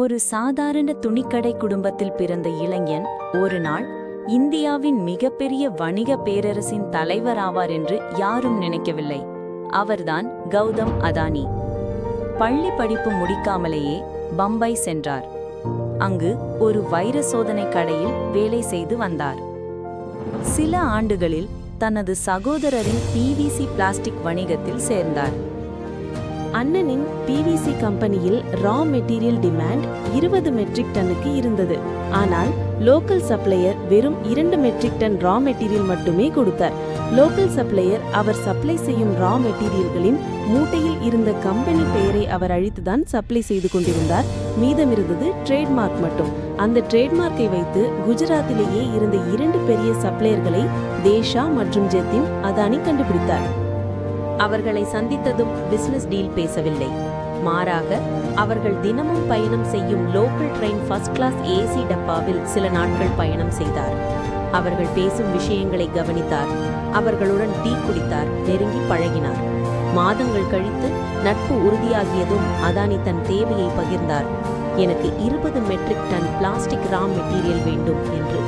ஒரு சாதாரண துணிக்கடை குடும்பத்தில் பிறந்த இளைஞன் ஒரு நாள் இந்தியாவின் மிகப்பெரிய வணிக பேரரசின் தலைவராவார் என்று யாரும் நினைக்கவில்லை. அவர்தான் கௌதம் அதானி. பள்ளி படிப்பு முடிக்காமலேயே பம்பை சென்றார். அங்கு ஒரு வைர சோதனை கடையில் வேலை செய்து வந்தார். சில ஆண்டுகளில் தனது சகோதரரின் பிவிசி பிளாஸ்டிக் வணிகத்தில் சேர்ந்தார். அண்ணனின் பிவிசி கம்பெனியில் ரா மெட்டீரியல் டிமாண்ட் இருபது மெட்ரிக் டன்னுக்கு இருந்தது. ஆனால் லோக்கல் சப்ளையர் வெறும் இரண்டு மெட்ரிக் டன் ரா மெட்டீரியல் மட்டுமே கொடுத்தார். லோக்கல் சப்ளையர் அவர் சப்ளை செய்யும் ரா மெட்டீரியல்களின் மூட்டையில் இருந்த கம்பெனி பெயரை அவர் அழித்துதான் சப்ளை செய்து கொண்டிருந்தார். மீதமிருந்தது ட்ரேட்மார்க் மட்டும். அந்த ட்ரேட்மார்க்கை வைத்து குஜராத்திலேயே இருந்த இரண்டு பெரிய சப்ளையர்களை தேஷா மற்றும் ஜெத்திம் அதானி கண்டுபிடித்தார். அவர்களை சந்தித்ததும் பிசினஸ் டீல் பேசவில்லை. மாறாக அவர்கள் தினமும் பயணம் செய்யும் local train first class AC டப்பாவில் சில நாட்கள் பயணம் செய்தார். அவர்கள் பேசும் விஷயங்களை கவனித்தார். அவர்களுடன் டீ குடித்தார் நெருங்கி பழகினார். மாதங்கள் கழித்து நட்பு உறுதியாகியதும் அதானி தன் தேவையை பகிர்ந்தார். எனக்கு இருபது metric ton plastic raw material வேண்டும் என்று.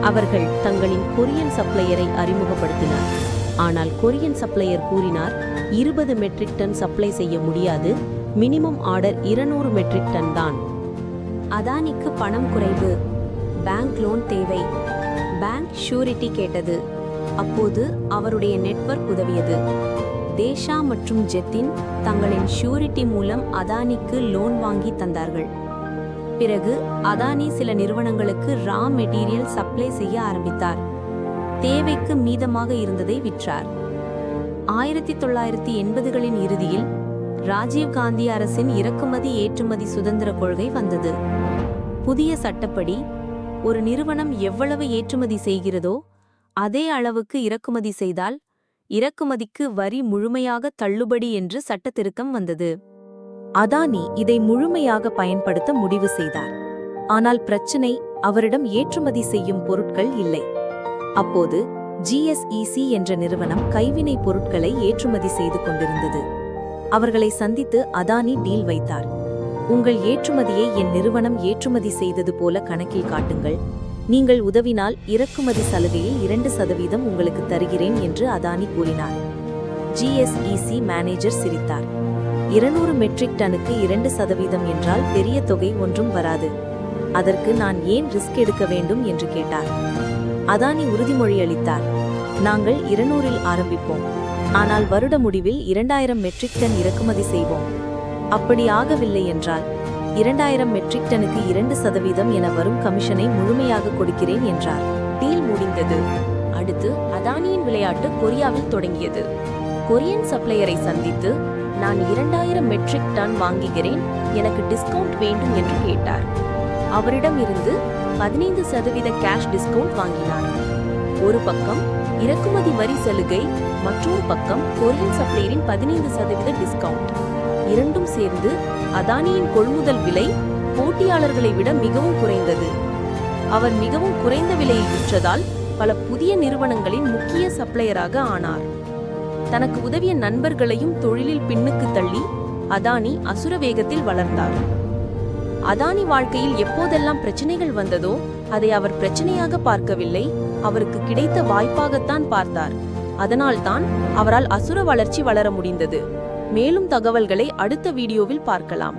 அவர்கள் தங்களின் கொரியன் சப்ளையரை அறிமுகப்படுத்தினார். ஆனால் கொரியன் சப்ளையர் கூறினார் இருபது மெட்ரிக் டன் சப்ளை செய்ய முடியாது மினிமம் ஆர்டர் இருநூறு மெட்ரிக் டன் தான். அதானிக்கு பணம் குறைவு. பேங்க் லோன் தேவை. பேங்க் ஷூரிட்டி கேட்டது. அப்போது அவருடைய நெட்வொர்க் உதவியது. தேஷா மற்றும் ஜெத்தின் தங்களின் ஷூரிட்டி மூலம் அதானிக்கு லோன் வாங்கி தந்தார்கள். பிறகு அதானி சில நிறுவனங்களுக்கு ரா மெட்டீரியல் சப்ளை செய்ய ஆரம்பித்தார். தேவைக்கு மீதமாக இருந்ததை விற்றார். ஆயிரத்தி தொள்ளாயிரத்தி எண்பதுகளின் இறுதியில் ராஜீவ் காந்தி அரசின் இறக்குமதி ஏற்றுமதி சுதந்திர கொள்கை வந்தது. புதிய சட்டப்படி ஒரு நிறுவனம் எவ்வளவு ஏற்றுமதி செய்கிறதோ அதே அளவுக்கு இறக்குமதி செய்தால் இறக்குமதிக்கு வரி முழுமையாக தள்ளுபடி என்று சட்டத்திருத்தம் வந்தது. அதானி இதை முழுமையாக பயன்படுத்த முடிவு செய்தார். ஆனால் பிரச்சினை அவரிடம் ஏற்றுமதி செய்யும் பொருட்கள் இல்லை. அப்போது ஜிஎஸ்இசி என்ற நிறுவனம் கைவினைப் பொருட்களை ஏற்றுமதி செய்து கொண்டிருந்தது. அவர்களை சந்தித்து அதானி டீல் வைத்தார். உங்கள் ஏற்றுமதியை என் நிறுவனம் ஏற்றுமதி செய்தது போல கணக்கில் காட்டுங்கள். நீங்கள் உதவினால் இறக்குமதி சலுகையில் இரண்டு சதவீதம் உங்களுக்கு தருகிறேன் என்று அதானி கூறினார். ஜிஎஸ்இசி மேனேஜர் சிரித்தார். இருநூறு மெட்ரிக் டனுக்கு இரண்டு சதவீதம் என்றால் பெரிய தொகை ஒன்றும் வராது. அதற்கு நான் ஏன் ரிஸ்க் எடுக்க வேண்டும்? என்று கேட்டார். அதானி உறுதிமொழி அளித்தார் நாங்கள் இருநூறில் ஆரம்பிப்போம். ஆனால் வருட முடிவில் இரண்டாயிரம் மெட்ரிக் டன் இறக்குமதி செய்வோம். அப்படி ஆகவில்லை என்றால் இரண்டாயிரம் மெட்ரிக் டனுக்கு இரண்டு சதவீதம் என வரும் கமிஷனை முழுமையாக கொடுக்கிறேன் என்றார். டீல் முடிந்தது. அடுத்து அதானியின் விளையாட்டு கொரியாவில் தொடங்கியது. கொரியன் சப்ளையரை சந்தித்து நான் இரண்டாயிரம் மெட்ரிக் டன் வாங்குகிறேன். எனக்கு டிஸ்கவுண்ட் வேண்டும் என்று கேட்டார். அவரிடம் இருந்து பதினைந்து சதவீத கேஷ் டிஸ்கவுண்ட் வாங்கினார். ஒரு பக்கம் இறக்குமதி வரி சலுகை மற்றொரு பக்கம் கொரியன் சப்ளையரின் பதினைந்து சதவீத டிஸ்கவுண்ட் இரண்டும் சேர்ந்து அதானியின் கொள்முதல் விலை போட்டியாளர்களை விட மிகவும் குறைந்தது. அவர் மிகவும் குறைந்த விலையை விற்றதால் பல புதிய நிறுவனங்களின் முக்கிய சப்ளையராக ஆனார். தனக்கு உதவிய நண்பர்களையும் தொழிலில் பின்னுக்கு தள்ளி அதானி அசுர வேகத்தில் வளர்ந்தார். அதானி வாழ்க்கையில் எப்போதெல்லாம் பிரச்சனைகள் வந்ததோ அதை அவர் பிரச்சனையாக பார்க்கவில்லை. அவருக்கு கிடைத்த வாய்ப்பாகத்தான் பார்த்தார். அதனால்தான் அவரால் அசுர வளர்ச்சி வளர முடிந்தது. மேலும் தகவல்களை அடுத்த வீடியோவில் பார்க்கலாம்.